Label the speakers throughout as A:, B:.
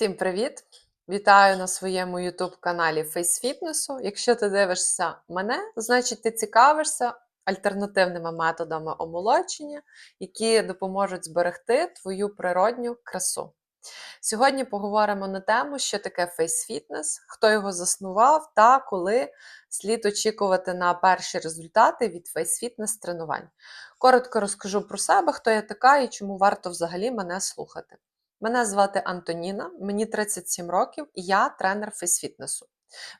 A: Всім привіт! Вітаю на своєму YouTube каналі Face Fitness. Якщо ти дивишся мене, значить ти цікавишся альтернативними методами омолодження, які допоможуть зберегти твою природню красу. Сьогодні поговоримо на тему, що таке Fitness, хто його заснував та коли слід очікувати на перші результати від Face Fitness тренувань. Коротко розкажу про себе, хто я така і чому варто взагалі мене слухати. Мене звати Антоніна, мені 37 років і я тренер фейсфітнесу.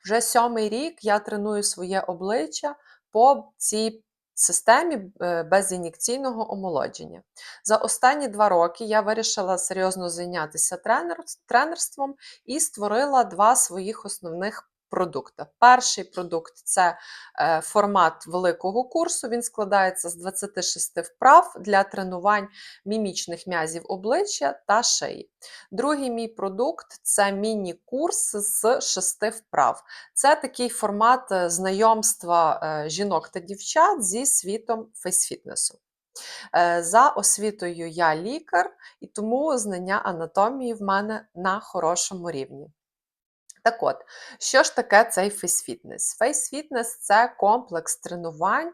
A: Вже сьомий рік я треную своє обличчя по цій системі е, безін'єкційного омолодження. За останні два роки я вирішила серйозно зайнятися тренер, тренерством і створила два своїх основних продукта. Перший продукт це е, формат великого курсу. Він складається з 26 вправ для тренувань мімічних м'язів обличчя та шиї. Другий мій продукт це міні-курс з 6 вправ. Це такий формат е, знайомства е, жінок та дівчат зі світом фейсфітнесу. За освітою я лікар, і тому знання анатомії в мене на хорошому рівні. Так от, що ж таке цей фейс-фітнес? Фейс-фітнес це комплекс тренувань,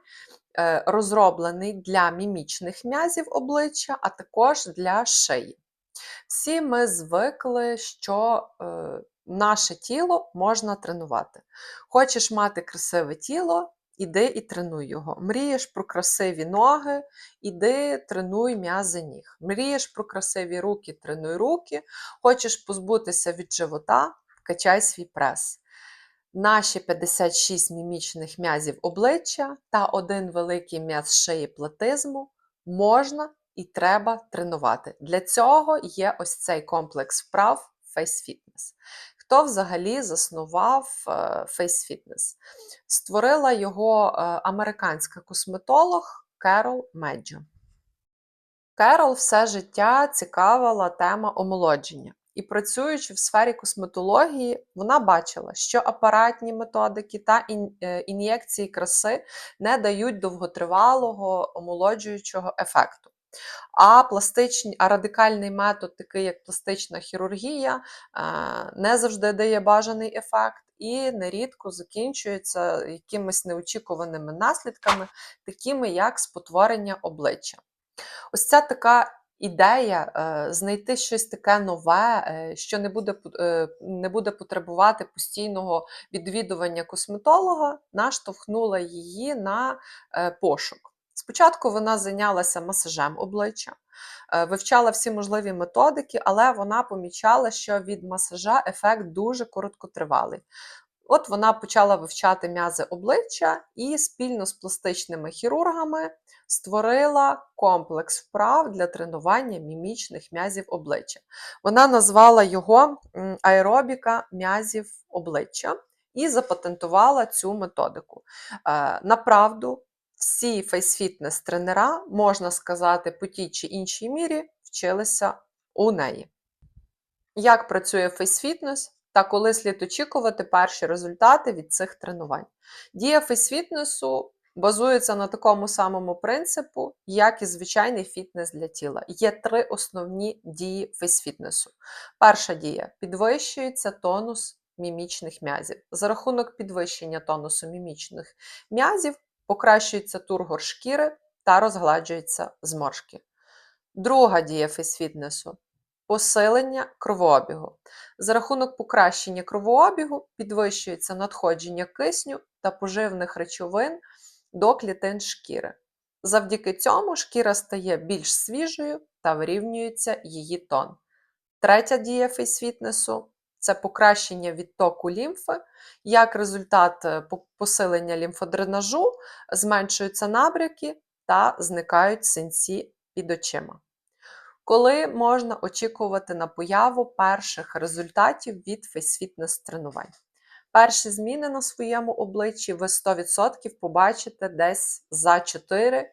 A: е, розроблений для мімічних м'язів обличчя, а також для шиї. Всі ми звикли, що е, наше тіло можна тренувати. Хочеш мати красиве тіло, іди і тренуй його. Мрієш про красиві ноги, іди тренуй м'язи ніг. Мрієш про красиві руки, тренуй руки. Хочеш позбутися від живота, качай свій прес. Наші 56 мімічних м'язів обличчя та один великий м'яз шиї платизму можна і треба тренувати. Для цього є ось цей комплекс вправ Face Fitness. Хто взагалі заснував е, Face Fitness? Створила його е, американська косметолог Керол Меджо. Керол все життя цікавила тема омолодження. І працюючи в сфері косметології, вона бачила, що апаратні методики та е, ін'єкції краси не дають довготривалого омолоджуючого ефекту. А пластичні, а радикальний метод, такий як пластична хірургія, е, не завжди дає бажаний ефект і нерідко закінчується якимись неочікуваними наслідками, такими як спотворення обличчя. Ось ця така ідея е, знайти щось таке нове, е, що не буде е, не буде потребувати постійного відвідування косметолога, наштовхнула її на пошук. Спочатку вона зайнялася масажем обличчя, вивчала всі можливі методики, але вона помічала, що від масажа ефект дуже короткотривалий. От вона почала вивчати м'язи обличчя і спільно з пластичними хірургами створила комплекс вправ для тренування мімічних м'язів обличчя. Вона назвала його аеробіка м'язів обличчя і запатентувала цю методику. Е, направду, всі фейсфітнес тренера, можна сказати, по тій чи іншій мірі вчилися у неї. Як працює фейсфітнес? Та коли слід очікувати перші результати від цих тренувань. Дія фейсфітнесу базується на такому самому принципу, як і звичайний фітнес для тіла. Є три основні дії фейсфітнесу. Перша дія підвищується тонус мімічних м'язів. За рахунок підвищення тонусу мімічних м'язів покращується тургор шкіри та розгладжуються зморшки. Друга дія фейсфітнесу Посилення кровообігу. За рахунок покращення кровообігу підвищується надходження кисню та поживних речовин до клітин шкіри. Завдяки цьому шкіра стає більш свіжою та вирівнюється її тон. Третя дія фейсфітнесу це покращення відтоку лімфи. Як результат е, посилення лімфодренажу, зменшуються набряки та зникають синці під очима. Коли можна очікувати на появу перших результатів від фейсфітнес тренувань? Перші зміни на своєму обличчі ви 100% побачите десь за 4-6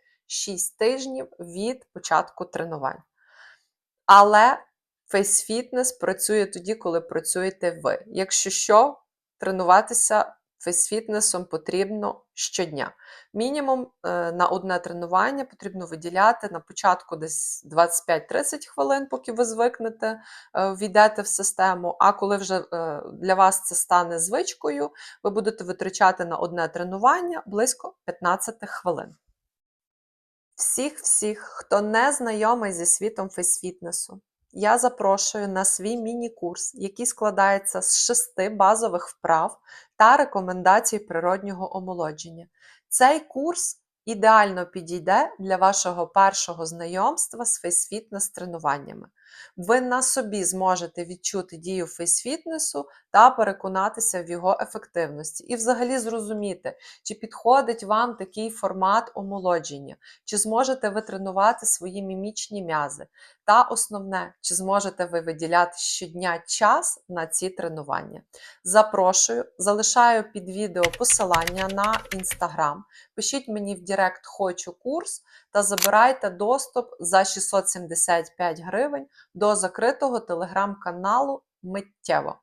A: тижнів від початку тренувань. Але фейсфітнес працює тоді, коли працюєте ви. Якщо що, тренуватися фейсфітнесом потрібно щодня. Мінімум е, на одне тренування потрібно виділяти на початку десь 25-30 хвилин, поки ви звикнете, е, війдете в систему. А коли вже е, для вас це стане звичкою, ви будете витрачати на одне тренування близько 15 хвилин. Всіх-всіх, хто не знайомий зі світом фейсфітнесу, я запрошую на свій міні-курс, який складається з шести базових вправ та рекомендацій природнього омолодження. Цей курс ідеально підійде для вашого першого знайомства з фейсфітнес тренуваннями. Ви на собі зможете відчути дію фейсфітнесу та переконатися в його ефективності, і взагалі зрозуміти, чи підходить вам такий формат омолодження, чи зможете ви тренувати свої мімічні м'язи. Та основне, чи зможете ви виділяти щодня час на ці тренування. Запрошую, залишаю під відео посилання на інстаграм. Пишіть мені в Директ Хочу курс та забирайте доступ за 675 гривень до закритого телеграм-каналу миттєво.